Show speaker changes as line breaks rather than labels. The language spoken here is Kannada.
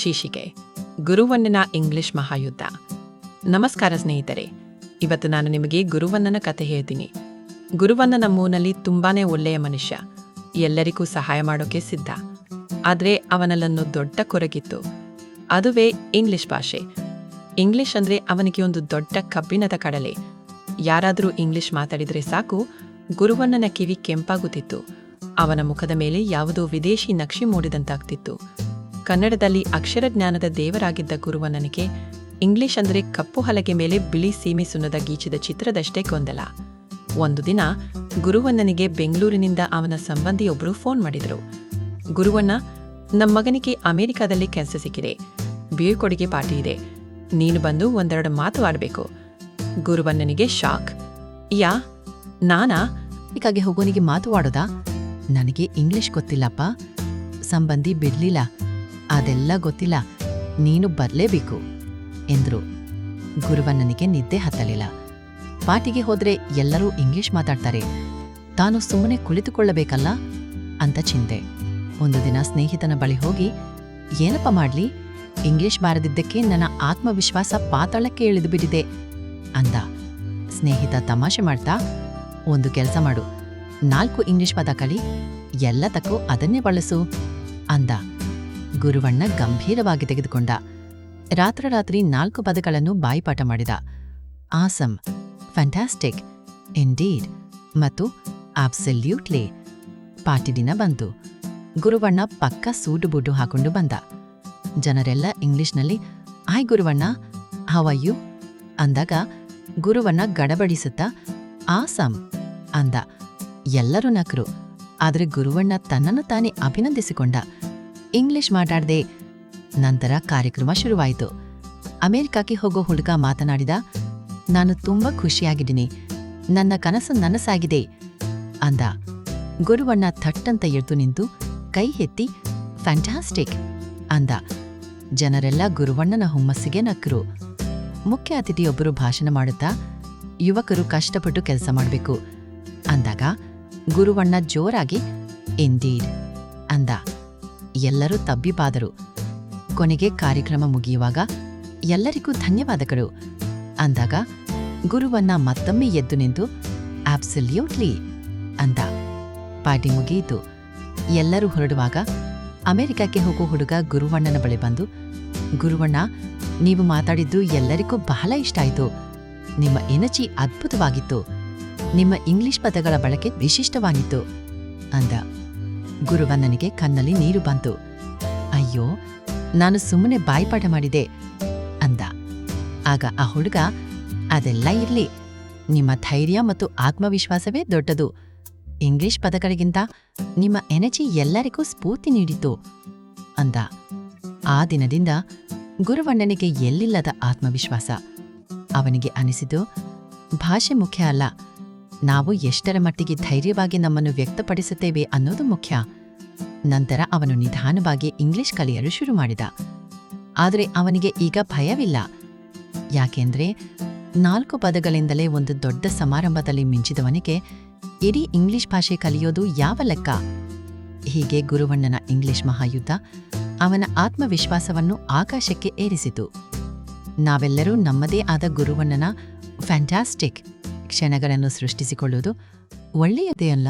ಶೀರ್ಷಿಕೆ, ಗುರುವಣ್ಣನ ಇಂಗ್ಲಿಷ್ ಮಹಾಯುದ್ಧ. ನಮಸ್ಕಾರ ಸ್ನೇಹಿತರೆ, ಇವತ್ತು ನಾನು ನಿಮಗೆ ಗುರುವಣ್ಣನ ಕತೆ ಹೇಳ್ತೀನಿ. ಗುರುವಣ್ಣನ ಮೂನಲ್ಲಿ ತುಂಬಾನೇ ಒಳ್ಳೆಯ ಮನುಷ್ಯ, ಎಲ್ಲರಿಗೂ ಸಹಾಯ ಮಾಡೋಕೆ ಸಿದ್ಧ. ಆದರೆ ಅವನಲ್ಲೊಂದು ದೊಡ್ಡ ಕೊರಗಿತ್ತು. ಅದುವೇ ಇಂಗ್ಲಿಷ್ ಭಾಷೆ. ಇಂಗ್ಲಿಷ್ ಅಂದ್ರೆ ಅವನಿಗೆ ಒಂದು ದೊಡ್ಡ ಕಬ್ಬಿಣದ ಕಡಲೆ. ಯಾರಾದರೂ ಇಂಗ್ಲಿಷ್ ಮಾತಾಡಿದ್ರೆ ಸಾಕು, ಗುರುವಣ್ಣನ ಕಿವಿ ಕೆಂಪಾಗುತ್ತಿತ್ತು. ಅವನ ಮುಖದ ಮೇಲೆ ಯಾವುದೋ ವಿದೇಶಿ ನಕ್ಷಿ ಮೂಡಿದಂತಾಗ್ತಿತ್ತು. ಕನ್ನಡದಲ್ಲಿ ಅಕ್ಷರ ಜ್ಞಾನದ ದೇವರಾಗಿದ್ದ ಗುರುವಣ್ಣನಿಗೆ ಇಂಗ್ಲಿಷ್ ಅಂದ್ರೆ ಕಪ್ಪು ಹಲಗೆ ಮೇಲೆ ಬಿಳಿ ಸೀಮೆ ಸುಣ್ಣದ ಗೀಚಿದ ಚಿತ್ರದಷ್ಟೇ ಗೊಂದಲ. ಒಂದು ದಿನ ಗುರುವಣ್ಣನಿಗೆ ಬೆಂಗಳೂರಿನಿಂದ ಅವನ ಸಂಬಂಧಿಯೊಬ್ಬರು ಫೋನ್ ಮಾಡಿದರು. ಗುರುವಣ್ಣ ನಮ್ಮ ಮಗನಿಗೆ ಅಮೆರಿಕಾದಲ್ಲಿ ಕೆಲಸ ಸಿಕ್ಕಿದೆ. ಬೀಳ್ಕೊಡುಗೆ ಪಾರ್ಟಿ ಇದೆ. ನೀನು ಬಂದು ಒಂದೆರಡು ಮಾತು ಆಡಬೇಕು. ಗುರುವಣ್ಣನಿಗೆ ಶಾಕ್. ಯಾ, ನಾನಾ?
ಅಮೆರಿಕಾಗೆ ಹೋಗೋನಿಗೆ ಆಡೋದಾ? ನನಗೆ ಇಂಗ್ಲಿಷ್ ಗೊತ್ತಿಲ್ಲಪ್ಪ. ಸಂಬಂಧಿ ಬಿಡ್ಲಿಲ್ಲ. ಅದೆಲ್ಲ ಗೊತ್ತಿಲ್ಲ. ನೀನು ಬರಲೇಬೇಕು, ಎಂದ್ರು. ಗುರುವಣ್ಣನಿಗೆ ನಿದ್ದೆ ಹತ್ತಲಿಲ್ಲ. ಪಾಟಿಗೆ ಹೋದ್ರೆ ಎಲ್ಲರೂ ಇಂಗ್ಲಿಷ್ ಮಾತಾಡ್ತಾರೆ. ತಾನು ಸುಮ್ಮನೆ ಕುಳಿತುಕೊಳ್ಳಬೇಕಲ್ಲ? ಅಂತ ಚಿಂತೆ. ಒಂದು ದಿನ ಸ್ನೇಹಿತನ ಬಳಿ ಹೋಗಿ, ಏನಪ್ಪ ಮಾಡ್ಲಿ? ಇಂಗ್ಲಿಷ್ ಬಾರದಿದ್ದಕ್ಕೆ ನನ್ನ ಆತ್ಮವಿಶ್ವಾಸ ಪಾತಾಳಕ್ಕೆ ಇಳಿದು ಬಿಟ್ಟಿದೆ ಅಂದ. ಸ್ನೇಹಿತ ತಮಾಷೆ ಮಾಡ್ತಾ, ಒಂದು ಕೆಲಸ ಮಾಡು. ನಾಲ್ಕು ಇಂಗ್ಲಿಷ್ ಪದ ಕಲಿ, ಎಲ್ಲದಕ್ಕೂ ಅದನ್ನೇ ಬಳಸು, ಅಂದ. ಗುರುವಣ್ಣ ಗಂಭೀರವಾಗಿ ತೆಗೆದುಕೊಂಡ. ರಾತ್ರೋರಾತ್ರಿ ನಾಲ್ಕು ಪದಗಳನ್ನು ಬಾಯಿಪಾಠ ಮಾಡಿದ. ಆಸಮ್ ಫ್ಯಾಂಟಾಸ್ಟಿಕ್ ಇಂಡೀಡ್ ಮತ್ತು ಆಬ್ಸಲ್ಯೂಟ್ಲಿ ಪಾರ್ಟಿ ದಿನ ಬಂತು. ಗುರುವಣ್ಣ ಪಕ್ಕ ಸೂಟು ಬೂಟು ಹಾಕೊಂಡು ಬಂದ. ಜನರೆಲ್ಲ ಇಂಗ್ಲಿಷ್ನಲ್ಲಿ, ಆಯ್ ಗುರುವಣ್ಣ ಯು ಅಂದಾಗ, ಗುರುವಣ್ಣ ಗಡಬಡಿಸುತ್ತಾ, ಆಸಮ್, ಅಂದ. ಎಲ್ಲರೂ ನಕರು. ಆದರೆ ಗುರುವಣ್ಣ ತನ್ನನ್ನು ತಾನೇ ಅಭಿನಂದಿಸಿಕೊಂಡ. ಇಂಗ್ಲಿಷ್ ಮಾತಾಡಿದೆ. ನಂತರ ಕಾರ್ಯಕ್ರಮ ಶುರುವಾಯಿತು. ಅಮೆರಿಕಕ್ಕೆ ಹೋಗೋ ಹುಡುಗ ಮಾತನಾಡಿದ, ನಾನು ತುಂಬಾ ಖುಷಿಯಾಗಿದ್ದೀನಿ. ನನ್ನ ಕನಸು ನನಸಾಗಿದೆ. ಅಂದ. ಗುರುವಣ್ಣ ಥಟ್ಟಂತ ಎದ್ದು ನಿಂತು ಕೈ ಎತ್ತಿ ಫ್ಯಾಂಟಾಸ್ಟಿಕ್ ಅಂದ. ಜನರೆಲ್ಲ ಗುರುವಣ್ಣನ ಹುಮ್ಮಸ್ಸಿಗೆ ನಕ್ಕರು ಮುಖ್ಯ ಅತಿಥಿಯೊಬ್ಬರು ಭಾಷಣ ಮಾಡುತ್ತಾ, ಯುವಕರು ಕಷ್ಟಪಟ್ಟು ಕೆಲಸ ಮಾಡಬೇಕು. ಅಂದಾಗ ಗುರುವಣ್ಣ ಜೋರಾಗಿ ಎಂದೀಡ್ ಅಂದ. ಎಲ್ಲರೂ ತಬ್ಬಿಬಾದರು ಕೊನೆಗೆ ಕಾರ್ಯಕ್ರಮ ಮುಗಿಯುವಾಗ ಎಲ್ಲರಿಗೂ ಧನ್ಯವಾದಗಳು. ಅಂದಾಗ ಗುರುವನ್ನ ಮತ್ತೊಮ್ಮೆ ಎದ್ದು ನಿಂತು ಆಬ್ಸಲ್ಯೂಟ್ಲಿ ಅಂದ. ಪಾರ್ಟಿ ಮುಗಿಯಿತು. ಎಲ್ಲರೂ ಹೊರಡುವಾಗ ಅಮೆರಿಕಕ್ಕೆ ಹೋಗೋ ಹುಡುಗ ಗುರುವಣ್ಣನ ಬಳಿ ಬಂದು, ಗುರುವಣ್ಣ, ನೀವು ಮಾತಾಡಿದ್ದು ಎಲ್ಲರಿಗೂ ಬಹಳ ಇಷ್ಟ ಆಯಿತು. ನಿಮ್ಮ ಎನರ್ಜಿ ಅದ್ಭುತವಾಗಿತ್ತು. ನಿಮ್ಮ ಇಂಗ್ಲಿಷ್ ಪದಗಳ ಬಳಕೆ ವಿಶಿಷ್ಟವಾಗಿತ್ತು ಅಂದ. ಗುರುವಣ್ಣನಿಗೆ ಕಣ್ಣಲ್ಲಿ ನೀರು ಬಂತು. ಅಯ್ಯೋ, ನಾನು ಸುಮ್ಮನೆ ಬಾಯಿಪಾಠ ಮಾಡಿದೆ ಅಂದ. ಆಗ ಆ ಹುಡುಗ, ಅದೆಲ್ಲ ಇರ್ಲಿ. ನಿಮ್ಮ ಧೈರ್ಯ ಮತ್ತು ಆತ್ಮವಿಶ್ವಾಸವೇ ದೊಡ್ಡದು. ಇಂಗ್ಲಿಷ್ ಪದಗಳಿಗಿಂತ ನಿಮ್ಮ ಎನರ್ಜಿ ಎಲ್ಲರಿಗೂ ಸ್ಫೂರ್ತಿ ನೀಡಿತು ಅಂದ. ಆ ದಿನದಿಂದ ಗುರುವಣ್ಣನಿಗೆ ಎಲ್ಲಿಲ್ಲದ ಆತ್ಮವಿಶ್ವಾಸ. ಅವನಿಗೆ ಅನಿಸಿದು ಭಾಷೆ ಮುಖ್ಯ ಅಲ್ಲ. ನಾವು ಎಷ್ಟರ ಮಟ್ಟಿಗೆ ಧೈರ್ಯವಾಗಿ ನಮ್ಮನ್ನು ವ್ಯಕ್ತಪಡಿಸುತ್ತೇವೆ ಅನ್ನೋದು ಮುಖ್ಯ. ನಂತರ ಅವನು ನಿಧಾನವಾಗಿ ಇಂಗ್ಲಿಷ್ ಕಲಿಯಲು ಶುರು ಮಾಡಿದ. ಆದರೆ ಅವನಿಗೆ ಈಗ ಭಯವಿಲ್ಲ. ಯಾಕೆಂದ್ರೆ ನಾಲ್ಕು ಪದಗಳಿಂದಲೇ ಒಂದು ದೊಡ್ಡ ಸಮಾರಂಭದಲ್ಲಿ ಮಿಂಚಿದವನಿಗೆ ಇಡೀ ಇಂಗ್ಲಿಷ್ ಭಾಷೆ ಕಲಿಯೋದು ಯಾವ ಲೆಕ್ಕ? ಹೀಗೆ ಗುರುವಣ್ಣನ ಇಂಗ್ಲಿಷ್ ಮಹಾಯುದ್ಧ ಅವನ ಆತ್ಮವಿಶ್ವಾಸವನ್ನು ಆಕಾಶಕ್ಕೆ ಏರಿಸಿತು. ನಾವೆಲ್ಲರೂ ನಮ್ಮದೇ ಆದ ಗುರುವಣ್ಣನ ಫ್ಯಾಂಟಾಸ್ಟಿಕ್ ಕ್ಷಣಗಳನ್ನು ಸೃಷ್ಟಿಸಿಕೊಳ್ಳುವುದು ಒಳ್ಳೆಯದೇ ಅಲ್ಲ?